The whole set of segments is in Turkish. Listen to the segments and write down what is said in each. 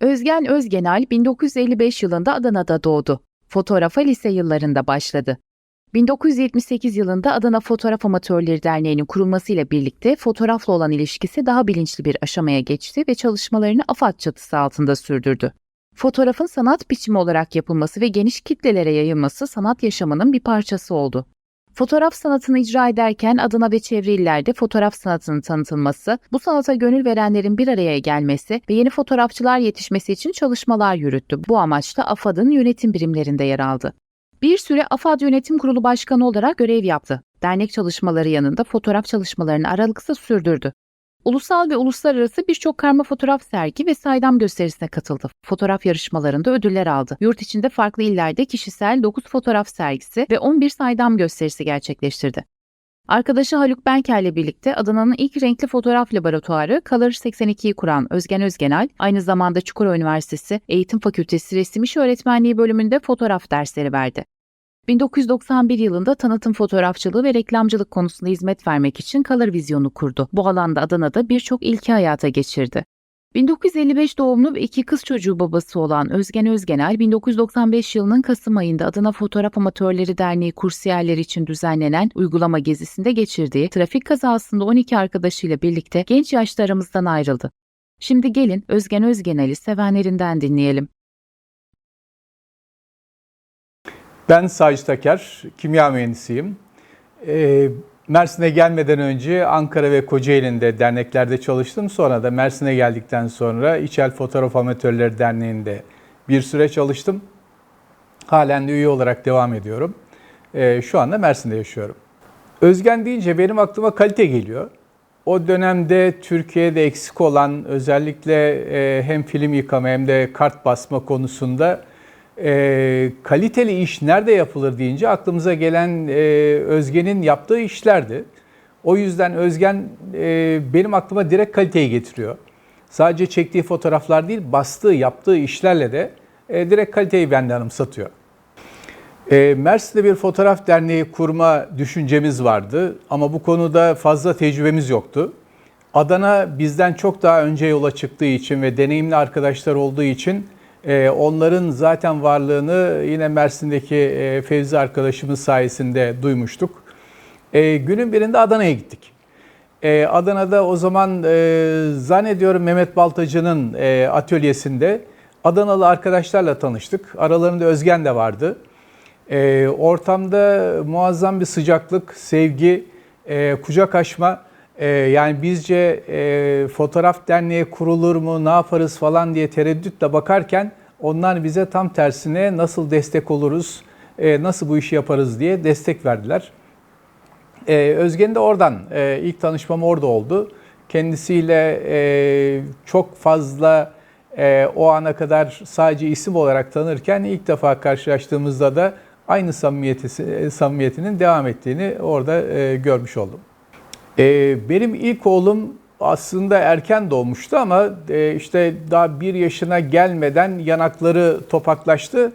Özgen Özgenal 1955 yılında Adana'da doğdu. Fotoğrafa lise yıllarında başladı. 1978 yılında Adana Fotoğraf Amatörleri Derneği'nin kurulmasıyla birlikte fotoğrafla olan ilişkisi daha bilinçli bir aşamaya geçti ve çalışmalarını AFAD çatısı altında sürdürdü. Fotoğrafın sanat biçimi olarak yapılması ve geniş kitlelere yayılması sanat yaşamının bir parçası oldu. Fotoğraf sanatını icra ederken Adana ve çevre illerde fotoğraf sanatının tanıtılması, bu sanata gönül verenlerin bir araya gelmesi ve yeni fotoğrafçılar yetişmesi için çalışmalar yürüttü. Bu amaçla AFAD'ın yönetim birimlerinde yer aldı. Bir süre AFAD Yönetim Kurulu Başkanı olarak görev yaptı. Dernek çalışmaları yanında fotoğraf çalışmalarını aralıksız sürdürdü. Ulusal ve uluslararası birçok karma fotoğraf sergi ve saydam gösterisine katıldı. Fotoğraf yarışmalarında ödüller aldı. Yurt içinde farklı illerde kişisel 9 fotoğraf sergisi ve 11 saydam gösterisi gerçekleştirdi. Arkadaşı Haluk Benker ile birlikte Adana'nın ilk renkli fotoğraf laboratuvarı Color 82'yi kuran Özgen Özgenal, aynı zamanda Çukurova Üniversitesi Eğitim Fakültesi Resim İşi Öğretmenliği bölümünde fotoğraf dersleri verdi. 1991 yılında tanıtım fotoğrafçılığı ve reklamcılık konusunda hizmet vermek için Color Vizyonu kurdu. Bu alanda Adana'da birçok ilki hayata geçirdi. 1955 doğumlu ve iki kız çocuğu babası olan Özgen Özgenel, 1995 yılının Kasım ayında Adana Fotoğraf Amatörleri Derneği kursiyerleri için düzenlenen uygulama gezisinde geçirdiği trafik kazasında 12 arkadaşıyla birlikte genç yaşta aramızdan ayrıldı. Şimdi gelin Özgen Özgenel'i sevenlerinden dinleyelim. Ben Sacit Taker, kimya mühendisiyim. Ee, Mersin'e gelmeden önce Ankara ve Kocaeli'nde derneklerde çalıştım. Sonra da Mersin'e geldikten sonra İçel Fotoğraf Amatörleri Derneği'nde bir süre çalıştım. Halen de üye olarak devam ediyorum. Ee, şu anda Mersin'de yaşıyorum. Özgen deyince benim aklıma kalite geliyor. O dönemde Türkiye'de eksik olan özellikle e, hem film yıkama hem de kart basma konusunda e, kaliteli iş nerede yapılır deyince aklımıza gelen e, Özgen'in yaptığı işlerdi. O yüzden Özgen e, benim aklıma direkt kaliteyi getiriyor. Sadece çektiği fotoğraflar değil, bastığı, yaptığı işlerle de e, direkt kaliteyi benden anımsatıyor. E, Mersin'de bir fotoğraf derneği kurma düşüncemiz vardı ama bu konuda fazla tecrübemiz yoktu. Adana bizden çok daha önce yola çıktığı için ve deneyimli arkadaşlar olduğu için e, onların zaten varlığını yine Mersin'deki e, Fevzi arkadaşımız sayesinde duymuştuk. E, günün birinde Adana'ya gittik. E, Adana'da o zaman e, zannediyorum Mehmet Baltacı'nın e, atölyesinde Adanalı arkadaşlarla tanıştık. Aralarında Özgen de vardı. Ortamda muazzam bir sıcaklık, sevgi, e, kucak açma. E, yani bizce e, fotoğraf derneği kurulur mu, ne yaparız falan diye tereddütle bakarken onlar bize tam tersine nasıl destek oluruz, e, nasıl bu işi yaparız diye destek verdiler. E, Özgen de oradan, e, ilk tanışmam orada oldu. Kendisiyle e, çok fazla e, o ana kadar sadece isim olarak tanırken ilk defa karşılaştığımızda da aynı samimiyeti, samimiyetinin devam ettiğini orada e, görmüş oldum. E, benim ilk oğlum aslında erken doğmuştu ama e, işte daha bir yaşına gelmeden yanakları topaklaştı.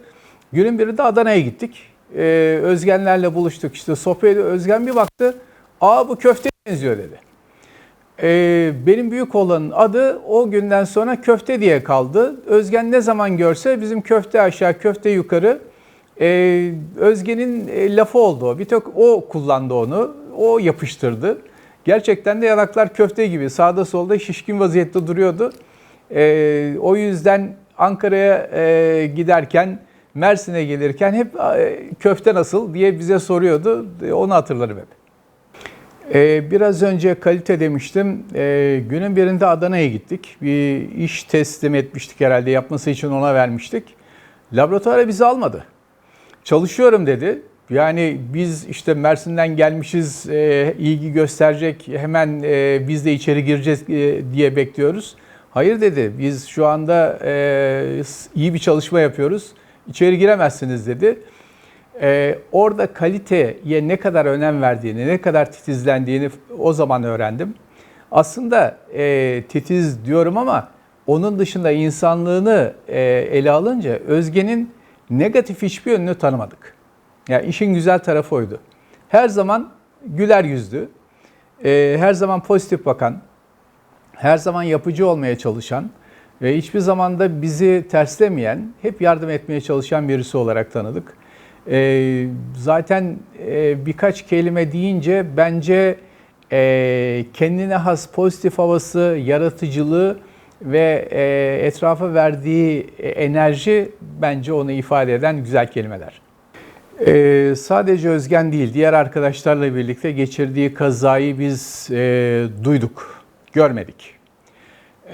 Günün birinde Adana'ya gittik. E, Özgenlerle buluştuk işte sohbet Özgen bir baktı. Aa bu köfte benziyor dedi. E, benim büyük olanın adı o günden sonra köfte diye kaldı. Özgen ne zaman görse bizim köfte aşağı köfte yukarı ee, Özge'nin e, lafı oldu o. Bir tek o kullandı onu. O yapıştırdı. Gerçekten de yanaklar köfte gibi sağda solda şişkin vaziyette duruyordu. Ee, o yüzden Ankara'ya e, giderken, Mersin'e gelirken hep e, köfte nasıl diye bize soruyordu. E, onu hatırlarım hep. Ee, biraz önce kalite demiştim. Ee, günün birinde Adana'ya gittik. Bir iş teslim etmiştik herhalde. Yapması için ona vermiştik. Laboratuvara bizi almadı. Çalışıyorum dedi. Yani biz işte Mersin'den gelmişiz, e, ilgi gösterecek, hemen e, biz de içeri gireceğiz e, diye bekliyoruz. Hayır dedi, biz şu anda e, iyi bir çalışma yapıyoruz, içeri giremezsiniz dedi. E, orada kaliteye ne kadar önem verdiğini, ne kadar titizlendiğini o zaman öğrendim. Aslında e, titiz diyorum ama onun dışında insanlığını e, ele alınca Özge'nin negatif hiçbir yönünü tanımadık. Yani işin güzel tarafı oydu. Her zaman güler yüzlü, e, her zaman pozitif bakan, her zaman yapıcı olmaya çalışan, Ve hiçbir zaman da bizi terslemeyen, hep yardım etmeye çalışan birisi olarak tanıdık. Ee, zaten e, birkaç kelime deyince bence e, kendine has pozitif havası, yaratıcılığı ve e, etrafa verdiği e, enerji bence onu ifade eden güzel kelimeler. Ee, sadece Özgen değil, diğer arkadaşlarla birlikte geçirdiği kazayı biz e, duyduk, görmedik.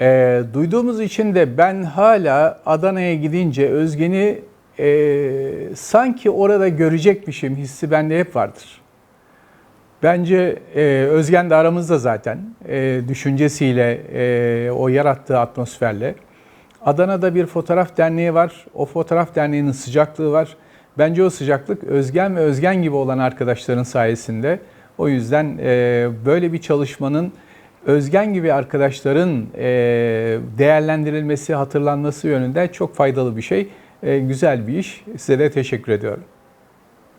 E, duyduğumuz için de ben hala Adana'ya gidince Özgen'i e, sanki orada görecekmişim hissi bende hep vardır. Bence e, Özgen de aramızda zaten e, düşüncesiyle, e, o yarattığı atmosferle. Adana'da bir fotoğraf derneği var. O fotoğraf derneğinin sıcaklığı var. Bence o sıcaklık Özgen ve Özgen gibi olan arkadaşların sayesinde. O yüzden e, böyle bir çalışmanın Özgen gibi arkadaşların e, değerlendirilmesi, hatırlanması yönünde çok faydalı bir şey. E, güzel bir iş. Size de teşekkür ediyorum.